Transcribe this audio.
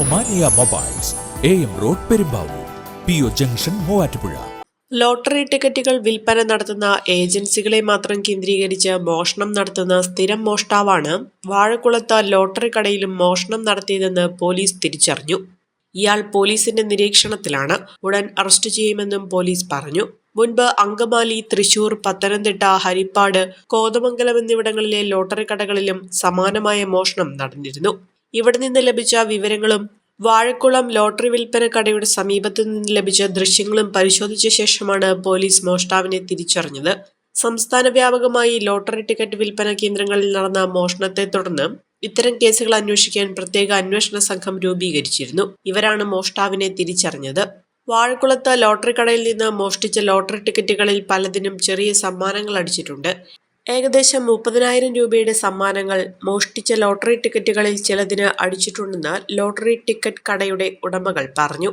Omania mobiles A M road Perumbavoor P O junction Muvattupuzha. Lottery ടിക്കറ്റുകൾ വിൽപ്പന നടത്തുന്ന ഏജൻസികളെ മാത്രം കേന്ദ്രീകരിച്ച് മോഷണം നടത്തുന്ന സ്ഥിരം മോഷ്ടാവാണ് വാഴക്കുളത്ത് ലോട്ടറി കടയിലും മോഷണം നടത്തിയതെന്ന് പോലീസ് തിരിച്ചറിഞ്ഞു. ഇയാൾ പോലീസിന്റെ നിരീക്ഷണത്തിലാണ്. ഉടൻ അറസ്റ്റ് ചെയ്യുമെന്നും പോലീസ് പറഞ്ഞു. മുൻപ് അങ്കമാലി തൃശൂർ പത്തനംതിട്ട ഹരിപ്പാട് കോതമംഗലം എന്നിവിടങ്ങളിലെ ലോട്ടറി കടകളിലും സമാനമായ മോഷണം നടന്നിരുന്നു. ഇവിടെ നിന്ന് ലഭിച്ച വിവരങ്ങളും വാഴക്കുളം ലോട്ടറി വിൽപ്പന കടയുടെ സമീപത്തു നിന്ന് ലഭിച്ച ദൃശ്യങ്ങളും പരിശോധിച്ച ശേഷമാണ് പോലീസ് മോഷ്ടാവിനെ തിരിച്ചറിഞ്ഞത്. സംസ്ഥാന വ്യാപകമായി ലോട്ടറി ടിക്കറ്റ് വിൽപ്പന കേന്ദ്രങ്ങളിൽ നടന്ന മോഷണത്തെ തുടർന്ന് ഇത്തരം കേസുകൾ അന്വേഷിക്കാൻ പ്രത്യേക അന്വേഷണ സംഘം രൂപീകരിച്ചിരുന്നു. ഇവരാണ് മോഷ്ടാവിനെ തിരിച്ചറിഞ്ഞത്. വാഴക്കുളത്ത് ലോട്ടറി കടയിൽ നിന്ന് മോഷ്ടിച്ച ലോട്ടറി ടിക്കറ്റുകളിൽ പലതിനും ചെറിയ സമ്മാനങ്ങൾ അടിച്ചിട്ടുണ്ട്. ഏകദേശം മുപ്പതിനായിരം രൂപയുടെ സമ്മാനങ്ങൾ മോഷ്ടിച്ച ലോട്ടറി ടിക്കറ്റുകളിൽ ചിലതിന് അടിച്ചിട്ടുണ്ടെന്ന് ലോട്ടറി ടിക്കറ്റ് കടയുടെ ഉടമകൾ പറഞ്ഞു.